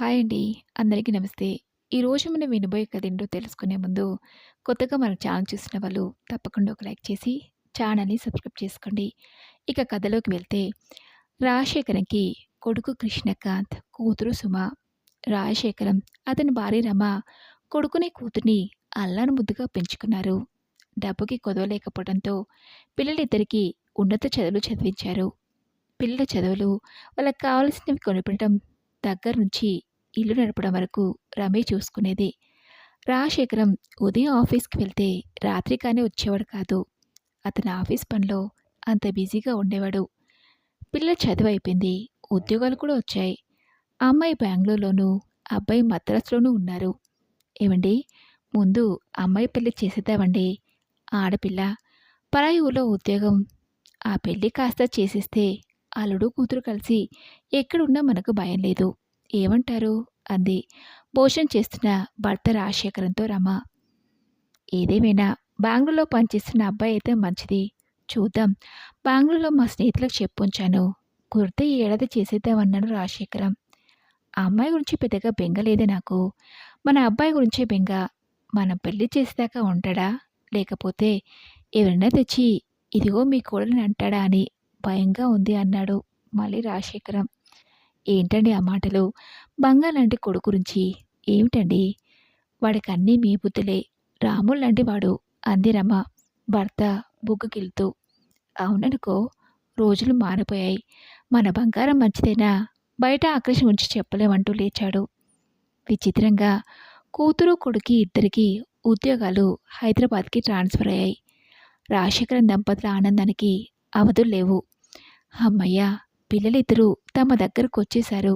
Hi అండి. అందరికీ నమస్తే. ఈరోజు మనం వినబోయే కథ ఏంటో తెలుసుకునే ముందు, కొత్తగా మన ఛానల్ చూసిన వాళ్ళు తప్పకుండా ఒక లైక్ చేసి ఛానల్‌ని సబ్స్క్రైబ్ చేసుకోండి. ఇక కథలోకి వెళ్తే రాజశేఖరంకి కొడుకు కృష్ణకాంత్, కూతురు సుమ. రాజశేఖరం, అతని భార్య రమ కొడుకుని, కూతుర్ని అల్లాను ముద్దుగా పెంచుకున్నారు. డబ్బుకి కొదవలేకపోవడంతో పిల్లలిద్దరికీ ఉన్నత చదువులు చదివించారు. పిల్లల చదువులు, వాళ్ళకి కావాల్సినవి కొనిపెట్టడం దగ్గర నుంచి ఇల్లు నడపడం వరకు రమే చూసుకునేది. రాజశేఖరం ఉదయం ఆఫీస్‌కి వెళ్తే రాత్రి కానీ వచ్చేవాడు కాదు. అతని ఆఫీస్ పనిలో అంత బిజీగా ఉండేవాడు. పిల్లల చదువు అయిపోయింది. ఉద్యోగాలు కూడా వచ్చాయి. అమ్మాయి బెంగళూరులోనూ అబ్బాయి మద్రాసులోనూ ఉన్నారు. ఏవండీ ముందు అమ్మాయి పెళ్ళి చేసేద్దామండి. ఆడపిల్ల, పరాయి ఊళ్ళో ఉద్యోగం. ఆ పెళ్ళి కాస్త చేసేస్తే అల్లుడు, కూతురు కలిసి ఎక్కడున్నా మనకు భయం లేదు. ఏమంటారు? అంది భోజనం చేస్తున్న భర్త రాజశేఖరంతో రమ. ఏదేమైనా బెంగుళూరులో పనిచేస్తున్న అబ్బాయి అయితే మంచిది. చూద్దాం. బెంగుళూరులో మా స్నేహితులకు చెప్పుంచాను. కుర్తి ఈ ఏడాది చేసేద్దామన్నాడు రాజశేఖరం. ఆ అమ్మాయి గురించి పెద్దగా బెంగలేదే నాకు. మన అబ్బాయి గురించే బెంగ. మనం పెళ్ళి చేసేదాకా ఉంటాడా? లేకపోతే ఎవరైనా తెచ్చి ఇదిగో మీ కోడని అంటాడా అని భయంగా ఉంది అన్నాడు మళ్ళీ రాజశేఖరం. ఏంటండి ఆ మాటలు? బంగారు కొడుకు గురించి ఏమిటండి? వాడికన్నీ మీ బుద్ధులే. రాముడు లాంటి వాడు అంది రమ భర్త బుగ్గగిలుతూ. అవుననుకో. రోజులు మారిపోయాయి. మన బంగారం మంచిదైనా బయట ఆకర్షణ గురించి చెప్పలేమంటూ లేచాడు. విచిత్రంగా కూతురు, కొడుకి ఇద్దరికీ ఉద్యోగాలు హైదరాబాద్‌కి ట్రాన్స్‌ఫర్ అయ్యాయి. రాజశేఖరం దంపతుల ఆనందానికి అవధులు లేవు. అమ్మయ్యా పిల్లలిద్దరూ తమ దగ్గరకు వచ్చేశారు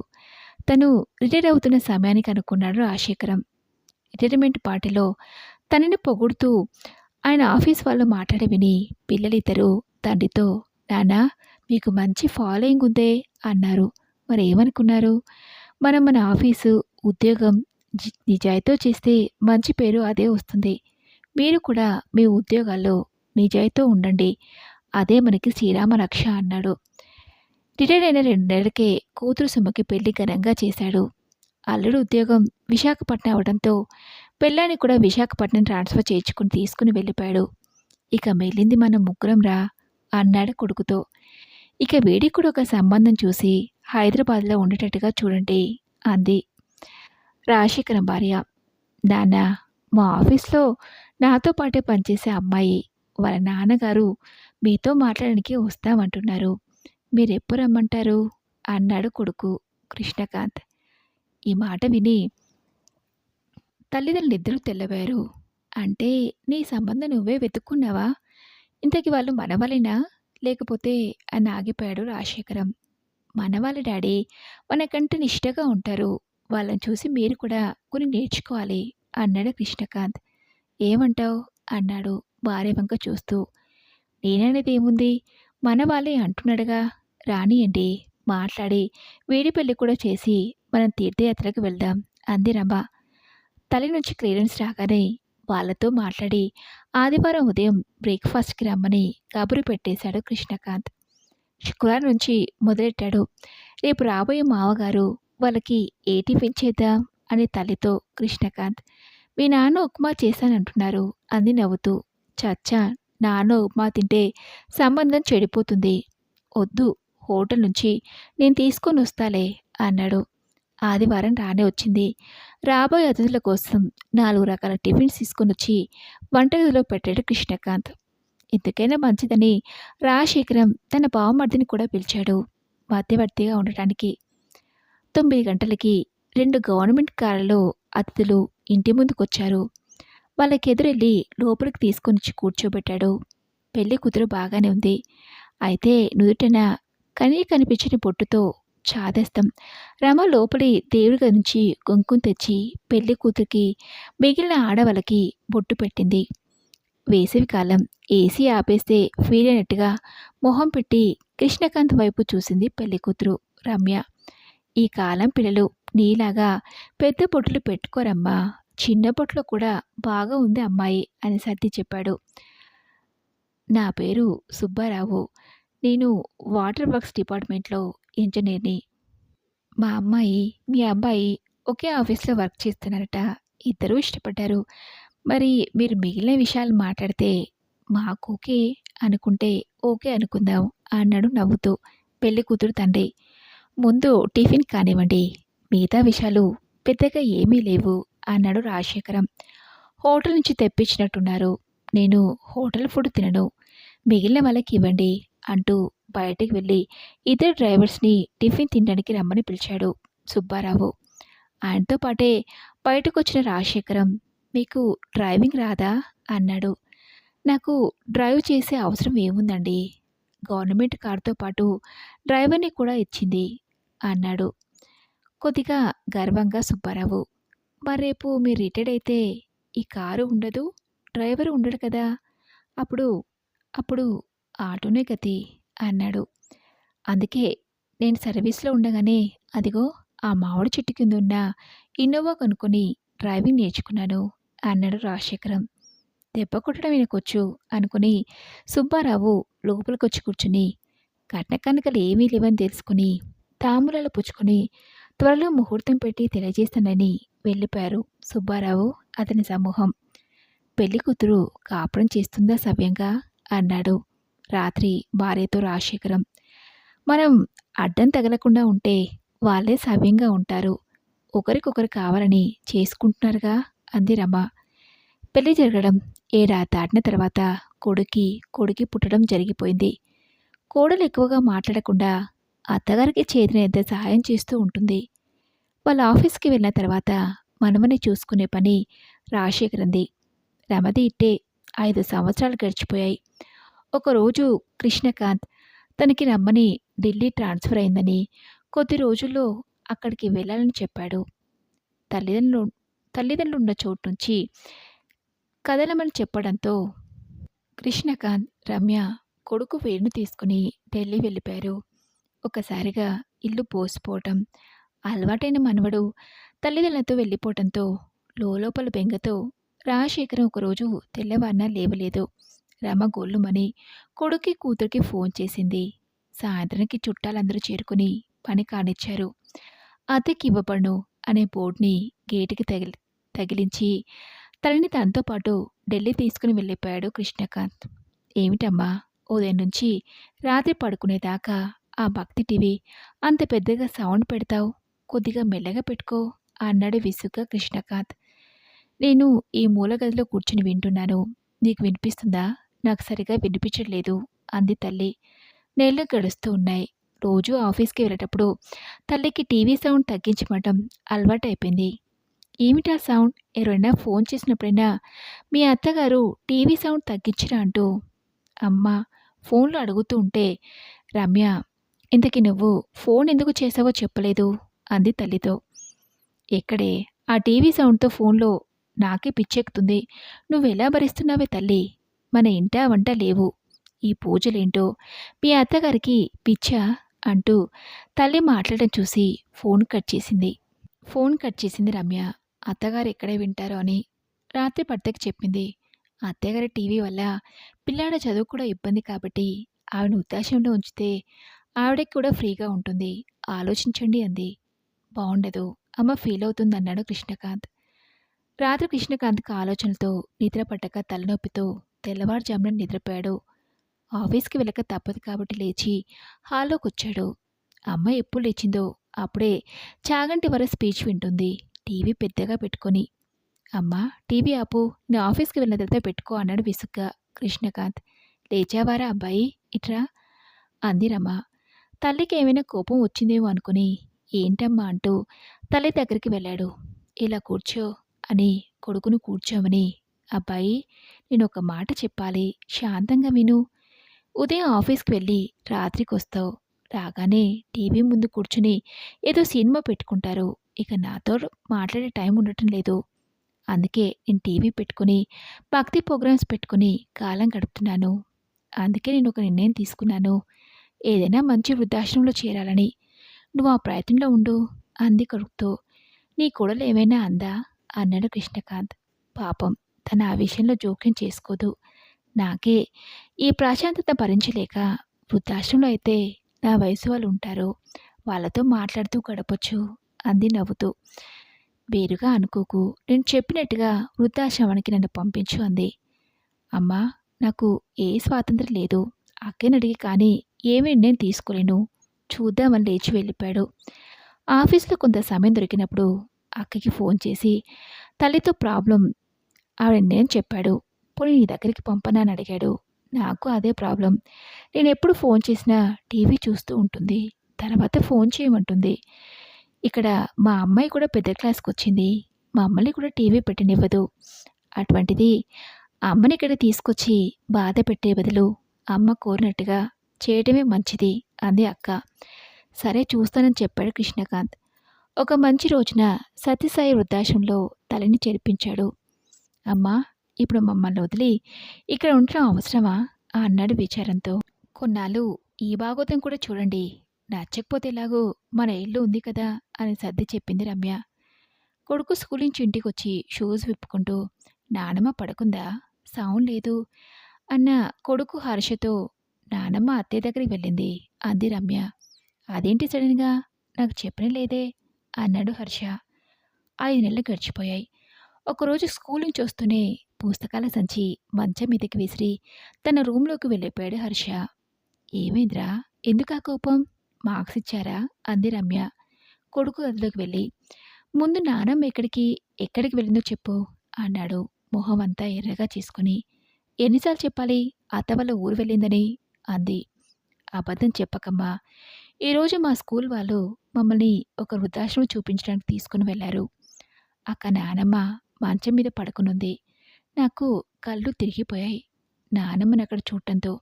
తను రిటైర్ అవుతున్న సమయానికి అనుకున్నాడు రాజశేఖరం. రిటైర్మెంట్ పార్టీలో తనని పొగుడుతూ ఆయన ఆఫీస్ వాళ్ళు మాట్లాడి విని పిల్లలిద్దరూ తండ్రితో నానా మీకు మంచి ఫాలోయింగ్ ఉందే అన్నారు. మరి ఏమనుకున్నారు మనం మన ఆఫీసు, ఉద్యోగం నిజాయితో చేస్తే మంచి పేరు అదే వస్తుంది. మీరు కూడా మీ ఉద్యోగాల్లో నిజాయితో ఉండండి. అదే మనకి శ్రీరామ రక్ష అన్నాడు. రిటైర్ అయిన రెండు నెలలకే కూతురు సుమకి పెళ్ళి ఘనంగా చేశాడు. అల్లుడు ఉద్యోగం విశాఖపట్నం అవడంతో పెళ్ళాన్ని కూడా విశాఖపట్నం ట్రాన్స్‌ఫర్ చేయించుకుని తీసుకుని వెళ్ళిపోయాడు. ఇక మిగిలింది మనం ముగ్గురం రా అన్నాడు కొడుకుతో. ఇక వేడి కూడా ఒక సంబంధం చూసి హైదరాబాద్‌లో ఉండేటట్టుగా చూడండి అంది. రాజశేఖరం భార్య నాన్న మా ఆఫీస్‌లో నాతో పాటే పనిచేసే అమ్మాయి వాళ్ళ నాన్నగారు మీతో మాట్లాడడానికి వస్తామంటున్నారు. మీరెప్పుడు రమ్మంటారు? అన్నాడు కొడుకు కృష్ణకాంత్. ఈ మాట విని తల్లిదండ్రులిద్దరూ తెల్లబోయారు. అంటే నీ సంబంధం నువ్వే వెతుక్కున్నావా? ఇంతకీ వాళ్ళు మనవలినా లేకపోతే అని ఆగిపోయాడు రాజశేఖరం. మనవాళ్ళ డాడీ. మనకంటే నిష్టగా ఉంటారు. వాళ్ళని చూసి మీరు కూడా కొన్ని నేర్చుకోవాలి అన్నాడు కృష్ణకాంత్. ఏమంటావు? అన్నాడు భార్య వంక చూస్తూ. నేననేదేముంది? మన వాళ్ళే అంటున్నాడుగా రానియండి మాట్లాడి వేడి పెళ్ళి కూడా చేసి మనం తీర్థయాత్రకు వెళ్దాం అంది రమ. తల్లి నుంచి క్లియరెన్స్ రాగానే వాళ్ళతో మాట్లాడి ఆదివారం ఉదయం బ్రేక్‌ఫాస్ట్‌కి రమ్మని కబురు పెట్టేశాడు కృష్ణకాంత్. శుక్రవారం నుంచి మొదలెట్టాడు. రేపు రాబోయే మావగారు వాళ్ళకి ఏ టిఫిన్ చేద్దాం అని తల్లితో కృష్ణకాంత్. మీ నాన్న ఉప్మా చేశానంటున్నారు అంది నవ్వుతూ. చచ్చా నాన్న ఉప్మా తింటే సంబంధం చెడిపోతుంది. వద్దు హోటల్ నుంచి నేను తీసుకొని వస్తాలే అన్నాడు. ఆదివారం రానే వచ్చింది. రాబోయే అతిథుల కోసం నాలుగు రకాల టిఫిన్స్ తీసుకొనొచ్చి వంటగదిలో పెట్టాడు కృష్ణకాంత్. ఎందుకైనా మంచిదని రాజశేఖరం తన బావమర్దిని కూడా పిలిచాడు మధ్యవర్తిగా ఉండటానికి. తొమ్మిది గంటలకి రెండు గవర్నమెంట్ కార్లలో అతిథులు ఇంటి ముందుకొచ్చారు. వాళ్ళకి ఎదురెళ్ళి లోపలికి తీసుకొనొచ్చి కూర్చోబెట్టాడు. పెళ్ళి కూతురు బాగానే ఉంది. అయితే నుదుటన కనీ కనిపించని బొట్టుతో చాదేస్తాం రమ లోపలి దేవుడి నుంచి కుంకుమ తెచ్చి పెళ్ళి కూతురికి, మిగిలిన ఆడవాళ్ళకి బొట్టు పెట్టింది. వేసవికాలం ఏసీ ఆపేస్తే ఫీల్ అయినట్టుగా మొహం పెట్టి కృష్ణకాంత్ వైపు చూసింది పెళ్ళికూతురు రమ్య. ఈ కాలం పిల్లలు నీలాగా పెద్ద బొట్లు పెట్టుకోరమ్మా. చిన్న బొట్లో కూడా బాగా ఉంది అమ్మాయి అని సర్ది చెప్పాడు. నా పేరు సుబ్బారావు. నేను వాటర్ వర్క్స్ డిపార్ట్మెంట్లో ఇంజనీర్‌ని. మా అమ్మాయి, మీ అబ్బాయి ఒకే ఆఫీస్‌లో వర్క్ చేస్తున్నారట. ఇద్దరూ ఇష్టపడ్డారు. మరి మీరు మిగిలిన విషయాలు మాట్లాడితే మాకు ఓకే అనుకుంటే ఓకే అనుకుందాం అన్నాడు నవ్వుతూ పెళ్ళి కూతురు తండ్రి. ముందు టిఫిన్ కానివ్వండి. మిగతా విషయాలు పెద్దగా ఏమీ లేవు అన్నాడు రాజశేఖరం. హోటల్ నుంచి తెప్పించినట్టున్నారు. నేను హోటల్ ఫుడ్ తినను. మిగిలిన వాళ్ళకి ఇవ్వండి అంటూ బయటికి వెళ్ళి ఇద్దరు డ్రైవర్స్‌ని టిఫిన్ తినడానికి రమ్మని పిలిచాడు సుబ్బారావు. ఆయనతో పాటే బయటకొచ్చిన రాజశేఖరం మీకు డ్రైవింగ్ రాదా? అన్నాడు. నాకు డ్రైవ్ చేసే అవసరం ఏముందండి. గవర్నమెంట్ కారుతో పాటు డ్రైవర్‌ని కూడా ఇచ్చింది అన్నాడు. కొద్దిగా గర్వంగా సుబ్బారావు. మరేపు మీరు రిటైర్డ్ అయితే ఈ కారు ఉండదు. డ్రైవర్ ఉండడు కదా! అప్పుడు అప్పుడు ఆటోనే గతి అన్నాడు. అందుకే నేను సర్వీస్‌లో ఉండగానే అదిగో ఆ మామిడి చెట్టు కింద ఉన్న ఇన్నోవా కొనుక్కొని డ్రైవింగ్ నేర్చుకున్నాను అన్నాడు రాజశేఖరం. దెబ్బ కొట్టడం ఈయనకొచ్చు అనుకుని సుబ్బారావు లోపలికొచ్చి కూర్చుని కట్న కానుకలు ఏమీ లేవని తెలుసుకుని తాంబూలాలు పుచ్చుకొని త్వరలో ముహూర్తం పెట్టి తెలియజేస్తానని వెళ్ళిపోయారు సుబ్బారావు అతని సమూహం. పెళ్ళి కూతురు కాపురం చేస్తుందా సవ్యంగా అన్నాడు రాత్రి భార్యతో రాజశేఖరం. మనం అడ్డం తగలకుండా ఉంటే వాళ్ళే సవ్యంగా ఉంటారు. ఒకరికొకరు కావాలని చేసుకుంటున్నారుగా అంది రమ. పెళ్ళి జరగడం ఏడాది దాటిన తర్వాత కొడుకి కొడుకి పుట్టడం జరిగిపోయింది. కోడలు ఎక్కువగా మాట్లాడకుండా అత్తగారికి చేతినంత సహాయం చేస్తూ ఉంటుంది. వాళ్ళ ఆఫీస్‌కి వెళ్ళిన తర్వాత మనమని చూసుకునే పని రాజశేఖరంది. రమది ఇట్టే ఐదు సంవత్సరాలు గడిచిపోయాయి. ఒకరోజు కృష్ణకాంత్ తనకి రమ్మని ఢిల్లీ ట్రాన్స్‌ఫర్ అయిందని, కొద్ది రోజుల్లో అక్కడికి వెళ్ళాలని చెప్పాడు. తల్లిదండ్రులు తల్లిదండ్రులు ఉన్న చోటు నుంచి కదలమని చెప్పడంతో కృష్ణకాంత్, రమ్య కొడుకు వేణు తీసుకుని ఢిల్లీ వెళ్ళిపోయారు. ఒకసారిగా ఇల్లు పోసిపోవటం అలవాటైన మనవడు తల్లిదండ్రులతో వెళ్ళిపోవటంతో లోలోపల బెంగతో రాజశేఖరం ఒకరోజు తెల్లవారిన లేవలేదు. రమ గొల్లుమని కొడుక్కి, కూతురికి ఫోన్ చేసింది. సాయంత్రానికి చుట్టాలందరూ చేరుకుని పని కానిచ్చారు. అతికి ఇవ్వబడును అనే బోర్డుని గేటుకి తగిలి తగిలించి తనని తనతో పాటు ఢిల్లీ తీసుకుని వెళ్ళిపోయాడు కృష్ణకాంత్. ఏమిటమ్మా ఉదయం నుంచి రాత్రి పడుకునేదాకా ఆ భక్తి టీవీ అంత పెద్దగా సౌండ్ పెడతావు. కొద్దిగా మెల్లగా పెట్టుకో అన్నాడు విసుగ్గా కృష్ణకాంత్. నేను ఈ మూల గదిలో కూర్చుని వింటున్నాను. నీకు వినిపిస్తుందా? నాకు సరిగా వినిపించట్లేదు అంది తల్లి. నెలలు గడుస్తూ ఉన్నాయి. రోజూ ఆఫీస్‌కి వెళ్ళేటప్పుడు తల్లికి టీవీ సౌండ్ తగ్గించమటం అలవాటైపోయింది. ఏమిటా సౌండ్? ఎవరైనా ఫోన్ చేసినప్పుడైనా మీ అత్తగారు టీవీ సౌండ్ తగ్గించరా అంటూ అమ్మ ఫోన్‌లో అడుగుతూ ఉంటే రమ్య ఇంతకీ నువ్వు ఫోన్ ఎందుకు చేశావో చెప్పలేదు అంది తల్లితో. ఎక్కడే ఆ టీవీ సౌండ్‌తో ఫోన్‌లో నాకే పిచ్చెక్కుతుంది. నువ్వెలా భరిస్తున్నావే తల్లి మన ఇంటా వంట లేవు. ఈ పూజలేంటో మీ అత్తగారికి పిచ్చా? అంటూ తల్లి మాట్లాడడం చూసి ఫోన్ కట్ చేసింది. ఫోన్ కట్ చేసింది రమ్య. అత్తగారు ఎక్కడే వింటారో అని రాత్రి భర్తకి చెప్పింది. అత్తగారి టీవీ వల్ల పిల్లాడ చదువు కూడా ఇబ్బంది కాబట్టి ఆవిడ ఉద్దేశంలో ఉంచితే ఆవిడకి కూడా ఫ్రీగా ఉంటుంది. ఆలోచించండి అంది. బాగుండదు అమ్మ ఫీల్ అవుతుంది అన్నాడు కృష్ణకాంత్. రాత్రి కృష్ణకాంత్‌కి ఆలోచనలతో నిద్ర పట్టక తలనొప్పితో తెల్లవారుజామున నిద్రపోయాడు. ఆఫీస్‌కి వెళ్ళక తప్పదు కాబట్టి లేచి హాల్లోకొచ్చాడు. అమ్మ ఎప్పుడు లేచిందో అప్పుడే చాగంటి వర స్పీచ్ వింటుంది టీవీ పెద్దగా పెట్టుకొని. అమ్మా టీవీ ఆపు. నేను ఆఫీస్‌కి వెళ్ళిన తర్వాత పెట్టుకో అన్నాడు విసుగ్గా కృష్ణకాంత్. లేచావారా అబ్బాయి ఇట్రా అంది రమ. తల్లికి ఏమైనా కోపం వచ్చిందేమో అనుకుని ఏంటమ్మా అంటూ తల్లి దగ్గరికి వెళ్ళాడు. ఇలా కూర్చో అని కొడుకును కూర్చోమని అబ్బాయి నేనొక మాట చెప్పాలి శాంతంగా విను. ఉదయం ఆఫీస్‌కి వెళ్ళి రాత్రికొస్తావు. రాగానే టీవీ ముందు కూర్చుని ఏదో సినిమా పెట్టుకుంటారు. ఇక నాతో మాట్లాడే టైం ఉండటం లేదు. అందుకే నేను టీవీ పెట్టుకుని భక్తి ప్రోగ్రామ్స్ పెట్టుకుని కాలం గడుపుతున్నాను. అందుకే నేను ఒక నిర్ణయం తీసుకున్నాను. ఏదైనా మంచి వృద్ధాశ్రమంలో చేరాలని. నువ్వు ఆ ప్రయత్నంలో ఉండు అంది కొడుకుతో. నీ కోడలు ఏమైనా అందా? అన్నాడు కృష్ణకాంత్. పాపం తను ఆ విషయంలో జోక్యం చేసుకోదు. నాకే ఈ ప్రశాంతత భరించలేక వృద్ధాశ్రమంలో అయితే నా వయసు వాళ్ళు ఉంటారు. వాళ్ళతో మాట్లాడుతూ గడపొచ్చు అంది నవ్వుతూ. వేరుగా అనుకోకు నేను చెప్పినట్టుగా వృద్ధాశ్రమానికి నన్ను పంపించు అంది అమ్మా నాకు ఏ స్వాతంత్రం లేదు అక్కని అడిగి కానీ ఏమీ నేను తీసుకోలేను చూద్దామని లేచి వెళ్ళిపోయాడు ఆఫీస్లో కొంత సమయం దొరికినప్పుడు అక్కకి ఫోన్ చేసి తల్లితో ప్రాబ్లం ఆవిడ నేను చెప్పాడు? పోనీ నీ దగ్గరికి పంపనా అని అడిగాడు. నాకు అదే ప్రాబ్లం. నేను ఎప్పుడు ఫోన్ చేసినా టీవీ చూస్తూ ఉంటుంది. తర్వాత ఫోన్ చేయమంటుంది. ఇక్కడ మా అమ్మాయి కూడా పెద్ద క్లాస్కి వచ్చింది. మా అమ్మని కూడా టీవీ పెట్టనివ్వదు. అటువంటిది అమ్మని ఇక్కడ తీసుకొచ్చి బాధ పెట్టే బదులు అమ్మ కోరినట్టుగా చేయటమే మంచిది అంది అక్క. సరే చూస్తానని చెప్పాడు కృష్ణకాంత్. ఒక మంచి రోజున సత్యసాయి వృద్ధాశ్రంలో తలని చెరిపించాడు. అమ్మా ఇప్పుడు మమ్మల్ని వదిలి ఇక్కడ ఉండటం అవసరమా? అన్నాడు విచారంతో. కొన్నాళ్ళు ఈ భాగవతం కూడా చూడండి. నచ్చకపోతే ఎలాగో మన ఇల్లు ఉంది కదా అని సర్ది చెప్పింది రమ్య. కొడుకు స్కూల్ నుంచి ఇంటికి వచ్చి షూస్ విప్పుకుంటూ నానమ్మ పడుకుందా? సౌండ్ లేదు అన్న కొడుకు హర్షతో నానమ్మ అత్తయ్య దగ్గరికి వెళ్ళింది అంది రమ్య. అదేంటి సడన్గా? నాకు చెప్పనే లేదే అన్నాడు హర్ష. ఐదు నెలలు గడిచిపోయాయి. ఒకరోజు స్కూల్ నుంచి వస్తూనే పుస్తకాల సంచి మంచం మీదకి విసిరి తన రూంలోకి వెళ్ళిపోయాడు హర్ష. ఏమైందిరా? ఎందుకా కోపం? మార్క్స్ ఇచ్చారా? అంది రమ్య. కొడుకు గదిలోకి వెళ్ళి ముందు నానమ్మ ఎక్కడికి ఎక్కడికి వెళ్ళిందో చెప్పు అన్నాడు మొహం అంతా ఎర్రగా చేసుకుని. ఎన్నిసార్లు చెప్పాలి? అత్త వల్ల ఊరు వెళ్ళిందని అంది. అబద్ధం చెప్పకమ్మా. ఈరోజు మా స్కూల్ వాళ్ళు మమ్మల్ని ఒక వృద్ధాశ్రమం చూపించడానికి తీసుకుని వెళ్ళారు. అక్క నానమ్మ మంచం మీద పడుకునుంది. నాకు కళ్ళు తిరిగిపోయాయి. నానమ్మని అక్కడ చూడటంతో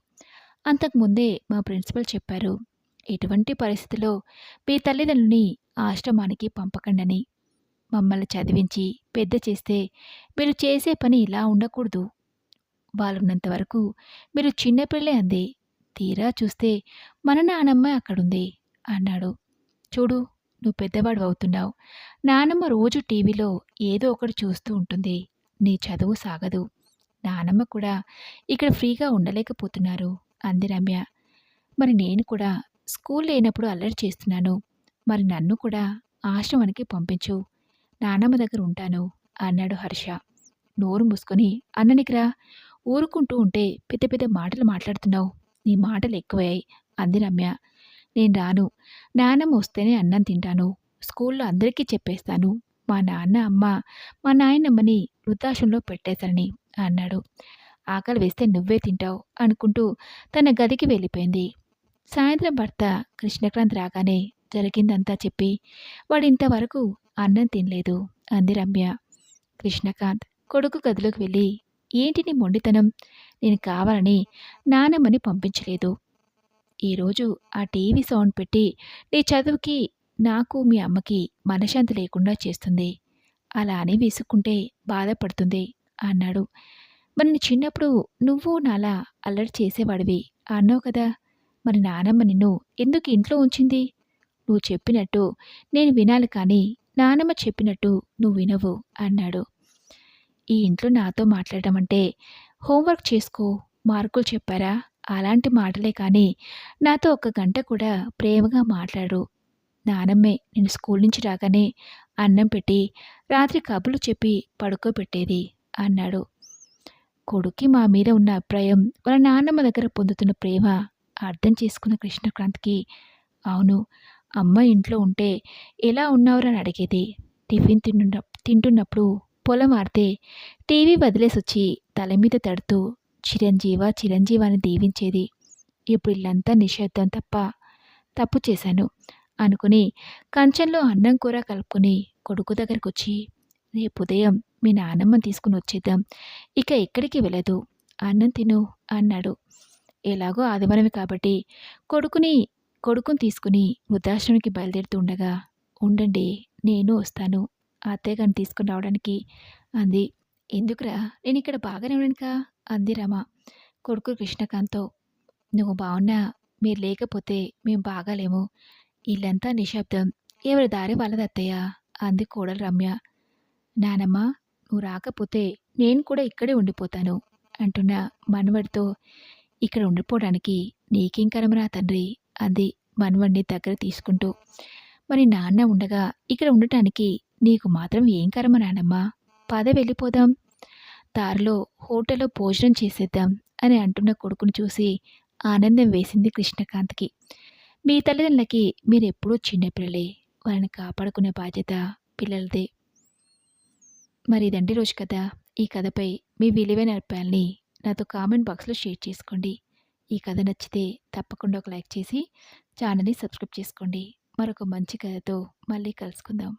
అంతకుముందే మా ప్రిన్సిపల్ చెప్పారు ఎటువంటి పరిస్థితిలో మీ తల్లిదండ్రుని ఆశ్రమానికి పంపకండని. మమ్మల్ని చదివించి పెద్ద చేస్తే మీరు చేసే పని ఇలా ఉండకూడదు. వాళ్ళున్నంత వరకు మీరు చిన్నపిల్లే అంది. తీరా చూస్తే మన నానమ్మ అక్కడుంది అన్నాడు. చూడు నువ్వు పెద్దవాడు అవుతున్నావు. నానమ్మ రోజు టీవీలో ఏదో ఒకటి చూస్తూ ఉంటుంది. నీ చదువు సాగదు. నానమ్మ కూడా ఇక్కడ ఫ్రీగా ఉండలేకపోతున్నారు. అంది రమ్య. మరి నేను కూడా స్కూల్ లేనప్పుడు అల్లరి చేస్తున్నాను. మరి నన్ను కూడా ఆశ్రమానికి పంపించు. నానమ్మ దగ్గర ఉంటాను అన్నాడు హర్ష. నోరు మూసుకొని అన్ననికిరా ఊరుకుంటూ ఉంటే పెద్ద పెద్ద మాటలు మాట్లాడుతున్నావు. నీ మాటలు ఎక్కువయ్యాయి అంది రమ్య. నేను రాను. నాన్నమ్మ వస్తేనే అన్నం తింటాను. స్కూల్లో అందరికీ చెప్పేస్తాను. మా నాన్న అమ్మ మా నాయనమ్మని వృద్ధాశ్రంలో పెట్టేశారని అన్నాడు. ఆకలి వేస్తే నువ్వే తింటావు అనుకుంటూ తన గదికి వెళ్ళిపోయింది. సాయంత్రం భర్త కృష్ణకాంత్ రాగానే జరిగిందంతా చెప్పి వాడు ఇంతవరకు అన్నం తినలేదు అంది రమ్య. కృష్ణకాంత్ కొడుకు గదిలోకి వెళ్ళి ఏంటి నీ మొండితనం? నేను కావాలని నానమ్మని పంపించలేదు. ఈరోజు ఆ టీవీ సౌండ్ పెట్టి నీ చదువుకి నాకు మీ అమ్మకి మనశాంతి లేకుండా చేస్తుంది. అలా అని వేసుకుంటే బాధపడుతుంది అన్నాడు. మరి చిన్నప్పుడు నువ్వు నాలా అల్లరి చేసేవాడివి అన్నావు కదా. మరి నానమ్మ నిన్ను ఎందుకు ఇంట్లో ఉంచింది? నువ్వు చెప్పినట్టు నేను వినాలి కానీ నానమ్మ చెప్పినట్టు నువ్వు వినవు అన్నాడు. ఈ ఇంట్లో నాతో మాట్లాడడం అంటే హోంవర్క్ చేసుకో మార్కులు చెప్పారా? అలాంటి మాటలే కానీ నాతో ఒక గంట కూడా ప్రేమగా మాట్లాడు నానమ్మే నేను స్కూల్ నుంచి రాగానే అన్నం పెట్టి రాత్రి కబుర్లు చెప్పి పడుకోబెట్టేది అన్నాడు. కొడుక్కి మా మీద ఉన్న అభిప్రాయం వాళ్ళ నాన్నమ్మ దగ్గర పొందుతున్న ప్రేమ అర్థం చేసుకున్న కృష్ణకాంత్కి అవును అమ్మ ఇంట్లో ఉంటే ఎలా ఉన్నావురని అని అడిగేది. టిఫిన్ తింటున్న తింటున్నప్పుడు పొలం ఆడితే టీవీ వదిలేసి వచ్చి తల మీద తడుతూ చిరంజీవ చిరంజీవ అని దీవించేది. ఇప్పుడు ఇల్లంతా నిషేధం తప్ప తప్పు చేశాను అనుకుని కంచంలో అన్నం కూర కలుపుకొని కొడుకు దగ్గరకు వచ్చి రేపు ఉదయం మీ నాన్నమ్మని తీసుకుని వచ్చేద్దాం. ఇక ఎక్కడికి వెళ్ళదు. అన్నం తిను అన్నాడు. ఎలాగో ఆదివారమే కాబట్టి కొడుకుని కొడుకుని తీసుకుని వృద్ధాశ్రమానికి బయలుదేరుతుండగా ఉండండి నేను వస్తాను. అత్తయ్య గారిని తీసుకుని రావడానికి అంది. ఎందుకురా? నేను ఇక్కడ బాగానే ఉన్నానుకా? అంది రమ. కొడుకు కృష్ణకాంత్తో నువ్వు బాగున్నా మీరు లేకపోతే మేము బాగాలేము. ఇల్లంతా నిశ్శబ్దం. ఎవరి దారి వాళ్ళది అత్తయ్య అంది కోడలు రమ్య. నానమ్మ నువ్వు రాకపోతే నేను కూడా ఇక్కడే ఉండిపోతాను అంటున్న మనవడితో ఇక్కడ ఉండిపోవడానికి నీకేం కరమరా తండ్రి అంది మనవడిని దగ్గర తీసుకుంటూ. మరి నాన్న ఉండగా ఇక్కడ ఉండటానికి నీకు మాత్రం ఏం కరమ నానమ్మ? పద వెళ్ళిపోదాం. దారిలో హోటల్లో భోజనం చేసేద్దాం అని అంటున్న కొడుకును చూసి ఆనందం వేసింది కృష్ణకాంత్కి. మీ తల్లిదండ్రులకి మీరు ఎప్పుడూ చిన్నపిల్లలే. వాళ్ళని కాపాడుకునే బాధ్యత పిల్లలదే. మరి ఇదండి రోజు కథ. ఈ కథపై మీ విలువైన అభిప్రాయాల్ని నాతో కామెంట్ బాక్స్లో షేర్ చేసుకోండి. ఈ కథ నచ్చితే తప్పకుండా ఒక లైక్ చేసి ఛానల్ని సబ్స్క్రైబ్ చేసుకోండి. మరొక మంచి కథతో మళ్ళీ కలుసుకుందాం.